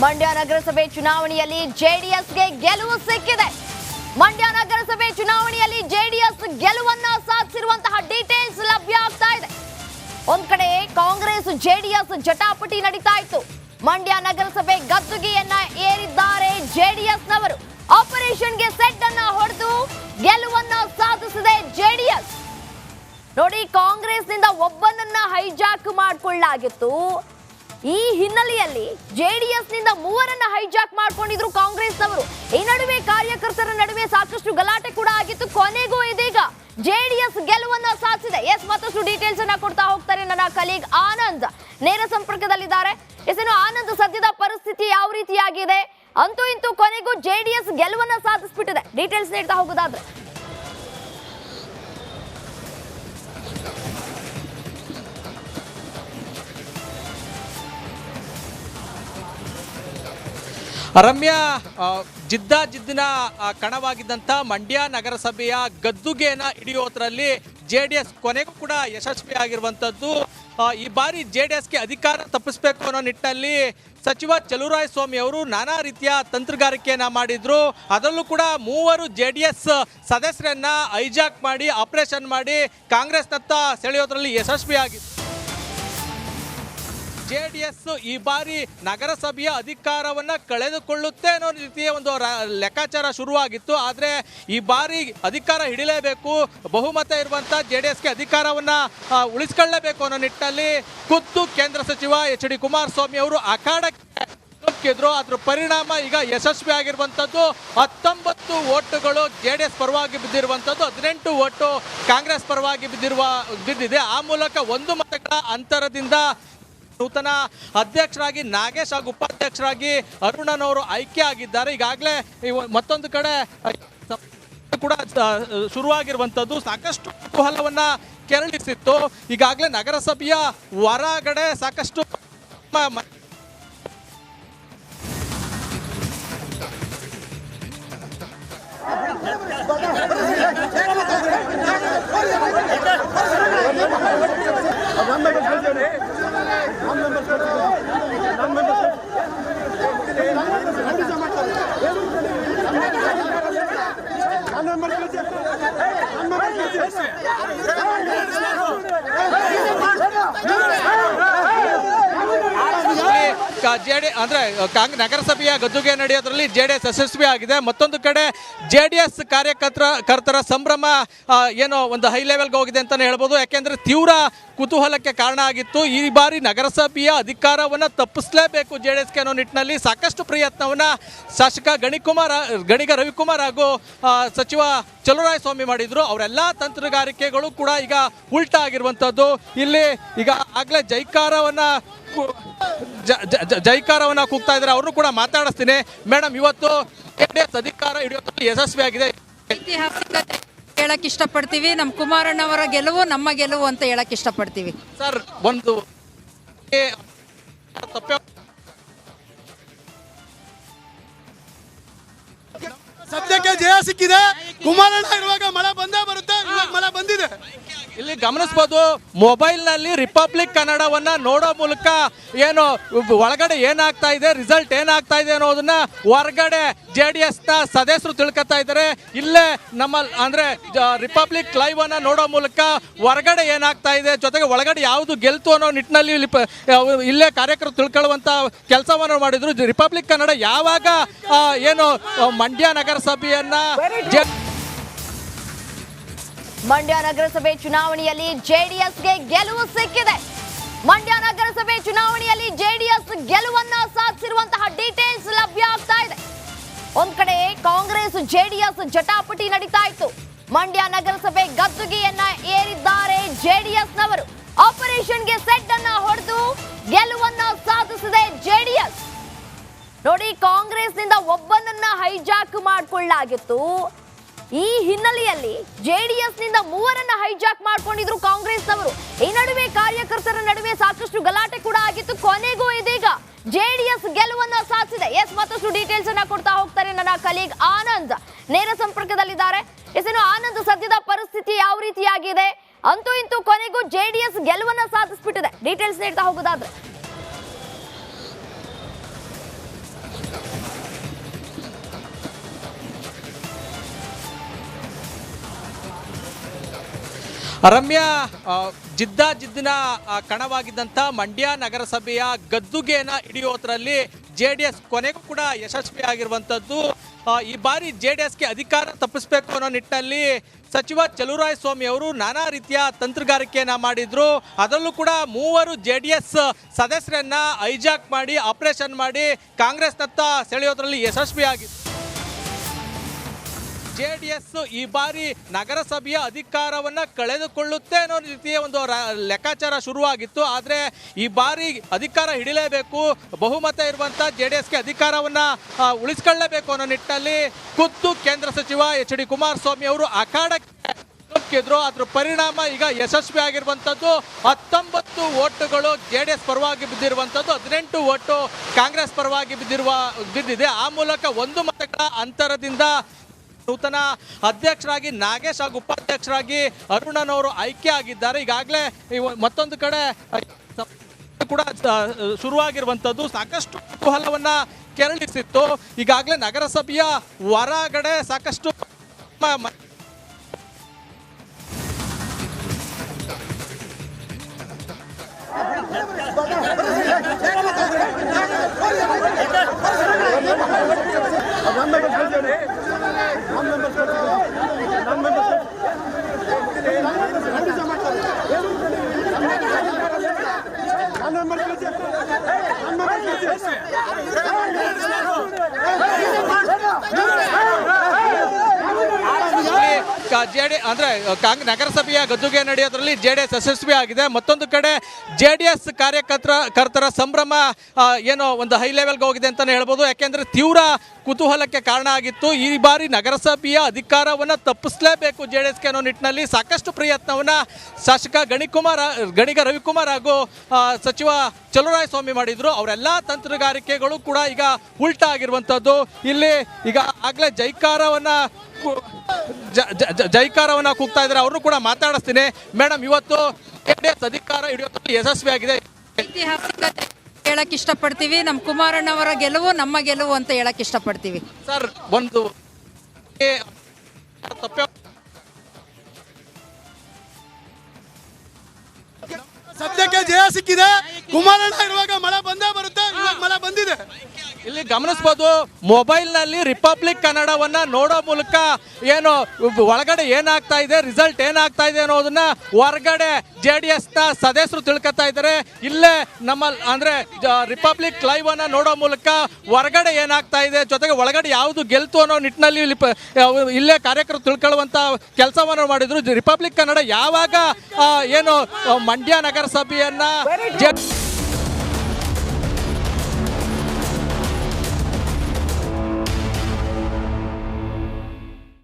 ಮಂಡ್ಯ ನಗರಸಭೆ ಚುನಾವಣೆಯಲ್ಲಿ ಜೆಡಿಎಸ್ಗೆ ಗೆಲುವು ಸಿಕ್ಕಿದೆ. ಮಂಡ್ಯ ನಗರಸಭೆ ಚುನಾವಣೆಯಲ್ಲಿ ಜೆಡಿಎಸ್ ಗೆಲುವನ್ನ ಸಾಧಿಸಿರುವಂತಹ ಡೀಟೇಲ್ಸ್ ಲಭ್ಯ ಆಗ್ತಾ ಇದೆ. ಒಂದ್ ಕಡೆ ಕಾಂಗ್ರೆಸ್, ಜೆಡಿಎಸ್ ಜಟಾಪಟಿ ನಡೀತಾ ಇತ್ತು. ಮಂಡ್ಯ ನಗರಸಭೆ ಗದ್ದುಗೆಯನ್ನ ಏರಿದ್ದಾರೆ ಜೆಡಿಎಸ್ ನವರು ಆಪರೇಷನ್ಗೆ ಸೆಟ್ ಅನ್ನ ಹೊಡೆದು ಗೆಲುವನ್ನ ಸಾಧಿಸಿದೆ ಜೆಡಿಎಸ್. ನೋಡಿ, ಕಾಂಗ್ರೆಸ್ನಿಂದ ಒಬ್ಬನನ್ನ ಹೈಜಾಕ್ ಮಾಡಿಕೊಳ್ಳಲಾಗಿತ್ತು ಈ ಹಿನ್ನೆಲೆಯಲ್ಲಿ ಜೆಡಿಎಸ್ನಿಂದ ಮೂವರನ್ನ ಹೈಜಾಕ್ ಮಾಡ್ಕೊಂಡಿದ್ರು ಕಾಂಗ್ರೆಸ್ನವರು. ಈ ನಡುವೆ ಕಾರ್ಯಕರ್ತರ ನಡುವೆ ಸಾಕಷ್ಟು ಗಲಾಟೆ ಕೂಡ ಆಗಿತ್ತು. ಕೊನೆಗೂ ಇದೀಗ ಜೆಡಿಎಸ್ ಗೆಲುವನ್ನ ಸಾಧಿಸಿದೆ. ಎಸ್, ಮತ್ತಷ್ಟು ಡೀಟೇಲ್ಸ್ ಅನ್ನ ಕೊಡ್ತಾ ಹೋಗ್ತಾರೆ ನನ್ನ ಕಲೀಗ್ ಆನಂದ್. ನೇರ ಸಂಪರ್ಕದಲ್ಲಿದ್ದಾರೆ. ಎಸ್ ಆನಂದ್, ಸದ್ಯದ ಪರಿಸ್ಥಿತಿ ಯಾವ ರೀತಿಯಾಗಿದೆ? ಅಂತೂ ಇಂತೂ ಕೊನೆಗೂ ಜೆಡಿಎಸ್ ಗೆಲುವನ್ನ ಸಾಧಿಸ್ಬಿಟ್ಟಿದೆ. ಡೀಟೇಲ್ಸ್ ನೀಡ್ತಾ ಹೋಗೋದಾದ್ರೆ. ರಮ್ಯಾ ಜಿದ್ದ ಜಿದ್ದಿನ ಕಣವಾಗಿದ್ದಂಥ ಮಂಡ್ಯ ನಗರಸಭೆಯ ಗದ್ದುಗೆನ ಹಿಡಿಯೋದ್ರಲ್ಲಿ ಜೆ ಡಿ ಎಸ್ ಕೊನೆಗೂ ಕೂಡ ಯಶಸ್ವಿಯಾಗಿರುವಂಥದ್ದು ಈ ಬಾರಿ ಜೆ ಡಿ ಎಸ್ಗೆ ಅಧಿಕಾರ ತಪ್ಪಿಸಬೇಕು ಅನ್ನೋ ನಿಟ್ಟಿನಲ್ಲಿ ಸಚಿವ ಸ್ವಾಮಿ ಅವರು ನಾನಾ ರೀತಿಯ ತಂತ್ರಗಾರಿಕೆಯನ್ನು ಮಾಡಿದ್ರು. ಅದರಲ್ಲೂ ಕೂಡ ಮೂವರು ಜೆ ಡಿ ಎಸ್ ಸದಸ್ಯರನ್ನ ಹೈಜಾಕ್ ಮಾಡಿ, ಆಪರೇಷನ್ ಮಾಡಿ ಕಾಂಗ್ರೆಸ್ನತ್ತ ಸೆಳೆಯೋದ್ರಲ್ಲಿ ಯಶಸ್ವಿಯಾಗಿತ್ತು ಜೆ ಡಿ ಎಸ್ ಈ ಬಾರಿ ನಗರಸಭೆಯ ಅಧಿಕಾರವನ್ನ ಕಳೆದುಕೊಳ್ಳುತ್ತೆ ಅನ್ನೋ ರೀತಿಯ ಒಂದು ಲೆಕ್ಕಾಚಾರ ಶುರುವಾಗಿತ್ತು. ಆದರೆ ಈ ಬಾರಿ ಅಧಿಕಾರ ಹಿಡಿಲೇಬೇಕು, ಬಹುಮತ ಇರುವಂತ ಜೆ ಡಿ ಎಸ್ಗೆ ಅಧಿಕಾರವನ್ನ ಉಳಿಸ್ಕೊಳ್ಳಬೇಕು ಅನ್ನೋ ನಿಟ್ಟಿನಲ್ಲಿ ಖುದ್ದು ಕೇಂದ್ರ ಸಚಿವ ಎಚ್ ಡಿ ಕುಮಾರಸ್ವಾಮಿ ಅವರು ಅಖಾಡಕ್ಕೆ ಿದ್ರು ಅದ್ರ ಪರಿಣಾಮ ಈಗ ಯಶಸ್ವಿ ಆಗಿರುವಂಥದ್ದು ಹತ್ತೊಂಬತ್ತು ಓಟುಗಳು ಜೆ ಡಿ ಎಸ್ ಪರವಾಗಿ ಬಿದ್ದಿರುವಂಥದ್ದು ಹದಿನೆಂಟು ಓಟು ಕಾಂಗ್ರೆಸ್ ಪರವಾಗಿ ಬಿದ್ದಿರುವ, ಬಿದ್ದಿದೆ. ಆ ಮೂಲಕ ಒಂದು ಮತಗಳ ಅಂತರದಿಂದ ನೂತನ ಅಧ್ಯಕ್ಷರಾಗಿ ನಾಗೇಶ್ ಹಾಗೂ ಉಪಾಧ್ಯಕ್ಷರಾಗಿ ಅರುಣನವರು ಆಯ್ಕೆ ಆಗಿದ್ದಾರೆ ಈಗಾಗಲೇ ಮತ್ತೊಂದು ಕಡೆ ಕೂಡ ಶುರುವಾಗಿರುವಂಥದ್ದು ಸಾಕಷ್ಟು ಕುತೂಹಲವನ್ನ ಕೆರಳಿಸಿತ್ತು ಈಗಾಗಲೇ ನಗರಸಭೆಯ ಹೊರಗಡೆ ಸಾಕಷ್ಟು নম্বর ಜೆ ಡಿ ಅಂದ್ರೆ ಕಾಂಗ್, ನಗರಸಭೆಯ ಗದ್ದುಗೆ ನಡೆಯೋದ್ರಲ್ಲಿ ಜೆ ಡಿ ಎಸ್ ಯಶಸ್ವಿ ಆಗಿದೆ. ಮತ್ತೊಂದು ಕಡೆ ಜೆ ಡಿ ಎಸ್ ಕಾರ್ಯಕರ್ತರ ಕರ್ತರ ಸಂಭ್ರಮ ಏನು ಒಂದು ಹೈ ಲೆವೆಲ್ಗೆ ಹೋಗಿದೆ ಅಂತಲೇ ಹೇಳ್ಬೋದು. ಯಾಕೆಂದ್ರೆ ತೀವ್ರ ಕುತೂಹಲಕ್ಕೆ ಕಾರಣ ಆಗಿತ್ತು. ಈ ಬಾರಿ ನಗರಸಭೆಯ ಅಧಿಕಾರವನ್ನ ತಪ್ಪಿಸಲೇಬೇಕು ಜೆ ಡಿ ಎಸ್ಗೆ ಅನ್ನೋ ನಿಟ್ಟಿನಲ್ಲಿ ಸಾಕಷ್ಟು ಪ್ರಯತ್ನವನ್ನ ಶಾಸಕ ಗಣಿಕುಮಾರ್, ಗಣಿಗ ರವಿಕುಮಾರ್ ಹಾಗೂ ಸಚಿವ ಸ್ವಾಮಿ ಮಾಡಿದ್ರು. ಅವರೆಲ್ಲ ತಂತ್ರಗಾರಿಕೆಗಳು ಕೂಡ ಈಗ ಉಲ್ಟಾ ಆಗಿರುವಂಥದ್ದು ಇಲ್ಲಿ ಈಗ ಆಗ್ಲೇ ಜೈಕಾರವನ್ನ ಜೈಕಾರವನ್ನ ಕೂಗ್ತಾ ಇದ್ದಾರೆ. ಅವರು ಕೂಡ ಮಾತಾಡಿಸ್ತೀನಿ. ಮೇಡಮ್ ಇವತ್ತು ಜೆಡಿಎಸ್ ಅಧಿಕಾರ ಹಿಡಿಯೋದ್ರಲ್ಲಿ ಯಶಸ್ವಿಯಾಗಿದೆ ಐತಿಹಾಸಿಕತೆ ಹೇಳಕ್ ಇಷ್ಟಪಡ್ತೀವಿ. ನಮ್ಮ ಕುಮಾರಣ್ಣವರ ಗೆಲುವು ನಮ್ಮ ಗೆಲುವು ಅಂತ ಹೇಳಕ್ ಇಷ್ಟಪಡ್ತೀವಿ. ಸರ್ ಒಂದು ತಪ್ಪೆ ಸದ್ಯಕ್ಕೆ ಜಯ ಸಿಕ್ಕಿದೆ. ಕುಮಾರಣ್ಣ ಇರುವಾಗ ಮಳೆ ಬಂದೇ ಬರುತ್ತೆ. ಇವಾಗ ಮಳೆ ಬಂದಿದೆ. ಇಲ್ಲಿ ಗಮನಿಸಬಹುದು ಮೊಬೈಲ್ನಲ್ಲಿ ರಿಪಬ್ಲಿಕ್ ಕನ್ನಡವನ್ನ ನೋಡೋ ಮೂಲಕ ಏನು ಒಳಗಡೆ ಏನಾಗ್ತಾ ಇದೆ ರಿಸಲ್ಟ್ ಏನಾಗ್ತಾ ಇದೆ ಅನ್ನೋದನ್ನ ಹೊರಗಡೆ ಜೆ ಡಿ ಎಸ್ನ ನ ಸದಸ್ಯರು ತಿಳ್ಕೊತಾ ಇದ್ದಾರೆ. ಇಲ್ಲೇ ನಮ್ಮ ಅಂದ್ರೆ ರಿಪಬ್ಲಿಕ್ ಲೈವ್ ಅನ್ನ ನೋಡೋ ಮೂಲಕ ಹೊರಗಡೆ ಏನಾಗ್ತಾ ಇದೆ ಜೊತೆಗೆ ಒಳಗಡೆ ಯಾವುದು ಗೆಲ್ತು ಅನ್ನೋ ನಿಟ್ಟಿನಲ್ಲಿ ಇಲ್ಲೇ ಕಾರ್ಯಕರ್ತರು ತಿಳ್ಕೊಳ್ಳುವಂಥ ಕೆಲಸವನ್ನು ಮಾಡಿದ್ರು. ರಿಪಬ್ಲಿಕ್ ಕನ್ನಡ ಯಾವಾಗ ಏನು ಮಂಡ್ಯ ನಗರಸಭೆಯನ್ನ ಜೆ ಮಂಡ್ಯ ನಗರಸಭೆ ಚುನಾವಣೆಯಲ್ಲಿ ಜೆಡಿಎಸ್ಗೆ ಗೆಲುವು ಸಿಕ್ಕಿದೆ. ಮಂಡ್ಯ ನಗರಸಭೆ ಚುನಾವಣೆಯಲ್ಲಿ ಜೆಡಿಎಸ್ ಗೆಲುವನ್ನ ಸಾಧಿಸಿರುವಂತಹ ಡೀಟೇಲ್ಸ್ ಲಭ್ಯ ಆಗ್ತಾ ಇದೆ. ಒಂದ್ ಕಡೆ ಕಾಂಗ್ರೆಸ್, ಜೆಡಿಎಸ್ ಜಟಾಪಟಿ ನಡೀತಾ ಇತ್ತು. ಮಂಡ್ಯ ನಗರಸಭೆ ಗದ್ದುಗೆಯನ್ನ ಏರಿದ್ದಾರೆ ಜೆಡಿಎಸ್ ನವರು ಆಪರೇಷನ್ಗೆ ಸೆಟ್ ಅನ್ನ ಹೊಡೆದು ಗೆಲುವನ್ನ ಸಾಧಿಸಿದೆ ಜೆಡಿಎಸ್. ನೋಡಿ, ಕಾಂಗ್ರೆಸ್ನಿಂದ ಒಬ್ಬನನ್ನ ಹೈಜಾಕ್ ಮಾಡಿಕೊಳ್ಳಲಾಗಿತ್ತು ಈ ಹಿನ್ನೆಲೆಯಲ್ಲಿ ಜೆಡಿಎಸ್ನಿಂದ ಮೂವರನ್ನ ಹೈಜಾಕ್ ಮಾಡ್ಕೊಂಡಿದ್ರು ಕಾಂಗ್ರೆಸ್ನವರು. ಈ ನಡುವೆ ಕಾರ್ಯಕರ್ತರ ನಡುವೆ ಸಾಕಷ್ಟು ಗಲಾಟೆ ಕೂಡ ಆಗಿತ್ತು. ಕೊನೆಗೂ ಇದೀಗ ಜೆಡಿಎಸ್ ಗೆಲುವನ್ನ ಸಾಧಿಸಿದೆ. ಎಸ್ ಮತ್ತಷ್ಟು ಡೀಟೇಲ್ಸ್ ಅನ್ನ ಕೊಡ್ತಾ ಹೋಗ್ತಾರೆ ನನ್ನ ಕಲೀಗ್ ಆನಂದ್. ನೇರ ಸಂಪರ್ಕದಲ್ಲಿದ್ದಾರೆ. ಎಸ್ ಇನ್ನು ಆನಂದ್, ಸದ್ಯದ ಪರಿಸ್ಥಿತಿ ಯಾವ ರೀತಿಯಾಗಿದೆ? ಅಂತೂ ಇಂತೂ ಕೊನೆಗೂ ಜೆಡಿಎಸ್ ಗೆಲುವನ್ನ ಸಾಧಿಸ್ಬಿಟ್ಟಿದೆ. ಡೀಟೇಲ್ಸ್ ನೀಡ್ತಾ ಹೋಗೋದಾದ್ರೆ. ರಮ್ಯಾ ಜಿದ್ದ ಜಿದ್ದಿನ ಕಣವಾಗಿದ್ದಂಥ ಮಂಡ್ಯ ನಗರಸಭೆಯ ಗದ್ದುಗೆನ ಹಿಡಿಯೋದ್ರಲ್ಲಿ ಜೆ ಡಿ ಎಸ್ ಕೊನೆಗೂ ಕೂಡ ಯಶಸ್ವಿಯಾಗಿರುವಂಥದ್ದು ಈ ಬಾರಿ ಜೆ ಡಿ ಎಸ್ಗೆ ಅಧಿಕಾರ ತಪ್ಪಿಸಬೇಕು ಅನ್ನೋ ನಿಟ್ಟಿನಲ್ಲಿ ಸಚಿವ ಚಲುರಾಯ ಸ್ವಾಮಿ ಅವರು ನಾನಾ ರೀತಿಯ ತಂತ್ರಗಾರಿಕೆಯನ್ನು ಮಾಡಿದ್ರು. ಅದರಲ್ಲೂ ಕೂಡ ಮೂವರು ಜೆ ಡಿ ಎಸ್ ಸದಸ್ಯರನ್ನ ಹೈಜಾಕ್ ಮಾಡಿ, ಆಪರೇಷನ್ ಮಾಡಿ ಕಾಂಗ್ರೆಸ್ನತ್ತ ಸೆಳೆಯೋದ್ರಲ್ಲಿ ಯಶಸ್ವಿಯಾಗಿತ್ತು ಜೆ ಡಿ ಎಸ್ ಈ ಬಾರಿ ನಗರಸಭೆಯ ಅಧಿಕಾರವನ್ನ ಕಳೆದುಕೊಳ್ಳುತ್ತೆ ಅನ್ನೋ ರೀತಿಯ ಒಂದು ಲೆಕ್ಕಾಚಾರ ಶುರುವಾಗಿತ್ತು. ಆದರೆ ಈ ಬಾರಿ ಅಧಿಕಾರ ಹಿಡಿಲೇಬೇಕು, ಬಹುಮತ ಇರುವಂತ ಜೆ ಡಿ ಎಸ್ಗೆ ಅಧಿಕಾರವನ್ನ ಉಳಿಸ್ಕೊಳ್ಳಬೇಕು ಉಳಿಸ್ಕೊಳ್ಳೇಬೇಕು ಅನ್ನೋ ನಿಟ್ಟಿನಲ್ಲಿ ಖುದ್ದು ಕೇಂದ್ರ ಸಚಿವ ಎಚ್ ಡಿ ಕುಮಾರಸ್ವಾಮಿ ಅವರು ಅಖಾಡಕ್ಕೆ ಇದ್ರು ಅದ್ರ ಪರಿಣಾಮ ಈಗ ಯಶಸ್ವಿ ಆಗಿರುವಂಥದ್ದು ಹತ್ತೊಂಬತ್ತು ಓಟುಗಳು ಜೆ ಡಿ ಎಸ್ ಪರವಾಗಿ ಬಿದ್ದಿರುವಂಥದ್ದು ಹದಿನೆಂಟು ಓಟು ಕಾಂಗ್ರೆಸ್ ಪರವಾಗಿ ಬಿದ್ದಿರುವ, ಬಿದ್ದಿದೆ. ಆ ಮೂಲಕ ಒಂದು ಮತಗಳ ಅಂತರದಿಂದ ನೂತನ ಅಧ್ಯಕ್ಷರಾಗಿ ನಾಗೇಶ್ ಹಾಗೂ ಉಪಾಧ್ಯಕ್ಷರಾಗಿ ಅರುಣನವರು ಆಯ್ಕೆ ಆಗಿದ್ದಾರೆ. ಈಗಾಗಲೇ ಮತ್ತೊಂದು ಕಡೆ ಕೂಡ ಶುರುವಾಗಿರುವಂಥದ್ದು. ಸಾಕಷ್ಟು ಕುತೂಹಲವನ್ನ ಕೆರಳಿಸಿತ್ತು. ಈಗಾಗಲೇ ನಗರಸಭೆಯ ಹೊರಗಡೆ ಸಾಕಷ್ಟು ಜೆ ಡಿ ಅಂದ್ರೆ ನಗರಸಭೆಯ ಗದ್ದುಗೆ ನಡೆಯೋದ್ರಲ್ಲಿ ಜೆ ಡಿ ಎಸ್ ಯಶಸ್ವಿ ಆಗಿದೆ. ಮತ್ತೊಂದು ಕಡೆ ಜೆ ಡಿ ಎಸ್ ಕಾರ್ಯಕರ್ತರ ಕರ್ತರ ಸಂಭ್ರಮ ಏನೋ ಒಂದು ಹೈ ಲೆವೆಲ್ಗೆ ಹೋಗಿದೆ ಅಂತಲೇ ಹೇಳ್ಬೋದು. ಯಾಕೆಂದ್ರೆ ತೀವ್ರ ಕುತೂಹಲಕ್ಕೆ ಕಾರಣ ಆಗಿತ್ತು. ಈ ಬಾರಿ ನಗರಸಭೆಯ ಅಧಿಕಾರವನ್ನು ತಪ್ಪಿಸಲೇಬೇಕು ಜೆ ಡಿ ಎಸ್ಗೆ ಅನ್ನೋ ನಿಟ್ಟಿನಲ್ಲಿ ಸಾಕಷ್ಟು ಪ್ರಯತ್ನವನ್ನ ಶಾಸಕ ಗಣಿಕುಮಾರ್, ಗಣಿಗ ರವಿಕುಮಾರ್ ಹಾಗೂ ಸಚಿವ ಚಲುವರಾಯ ಸ್ವಾಮಿ ಮಾಡಿದ್ರು. ಅವರೆಲ್ಲ ತಂತ್ರಗಾರಿಕೆಗಳು ಕೂಡ ಈಗ ಉಲ್ಟಾ ಆಗಿರುವಂಥದ್ದು ಇಲ್ಲಿ ಈಗ ಆಗ್ಲೇ ಜೈಕಾರವನ್ನ ಜೈಕಾರವನ್ನ ಕೂಗ್ತಾ ಇದ್ದಾರೆ. ಅವರು ಕೂಡ ಮಾತಾಡಿಸ್ತೀನಿ. ಮೇಡಮ್ ಇವತ್ತು ಎಸ್ ಅಧಿಕಾರ ಹಿಡಿಯೋದ್ರಲ್ಲಿ ಯಶಸ್ವಿ ಆಗಿದೆ. ಐತಿಹಾಸಿಕತೆ ಹೇಳಕ್ ಇಷ್ಟಪಡ್ತೀವಿ. ನಮ್ಮ ಕುಮಾರಣ್ಣವರ ಗೆಲುವು ನಮ್ಮ ಗೆಲುವು ಅಂತ ಹೇಳಕ್ ಇಷ್ಟಪಡ್ತೀವಿ. ಸರ್ ಒಂದು ಸದ್ಯಕ್ಕೆ ಜಯ ಸಿಕ್ಕಿದೆ. ಕುಮಾರಣ್ಣ ಇರುವಾಗ ಮಳೆ ಬಂದೇ ಬರುತ್ತೆ. ಇವಾಗ ಮಳೆ ಬಂದಿದೆ. ಇಲ್ಲಿ ಗಮನಿಸಬಹುದು ಮೊಬೈಲ್ನಲ್ಲಿ ರಿಪಬ್ಲಿಕ್ ಕನ್ನಡವನ್ನ ನೋಡೋ ಮೂಲಕ ಏನು ಒಳಗಡೆ ಏನಾಗ್ತಾ ಇದೆ ರಿಸಲ್ಟ್ ಏನಾಗ್ತಾ ಇದೆ ಅನ್ನೋದನ್ನ ಹೊರಗಡೆ ಜೆ ಡಿ ಎಸ್ನ ಸದಸ್ಯರು ತಿಳ್ಕೊತಾ ಇದ್ದಾರೆ. ಇಲ್ಲೇ ನಮ್ಮ ಅಂದ್ರೆ ರಿಪಬ್ಲಿಕ್ ಲೈವ್ ಅನ್ನ ನೋಡೋ ಮೂಲಕ ಹೊರಗಡೆ ಏನಾಗ್ತಾ ಇದೆ ಜೊತೆಗೆ ಒಳಗಡೆ ಯಾವುದು ಗೆಲ್ತು ಅನ್ನೋ ನಿಟ್ಟಿನಲ್ಲಿ ಇಲ್ಲಿ ಕಾರ್ಯಕರ್ತರು ತಿಳ್ಕೊಳ್ಳುವಂತ ಕೆಲಸವನ್ನು ಮಾಡಿದ್ರು. ರಿಪಬ್ಲಿಕ್ ಕನ್ನಡ ಯಾವಾಗ ಏನು ಮಂಡ್ಯ ನಗರಸಭೆಯನ್ನ ಜೆ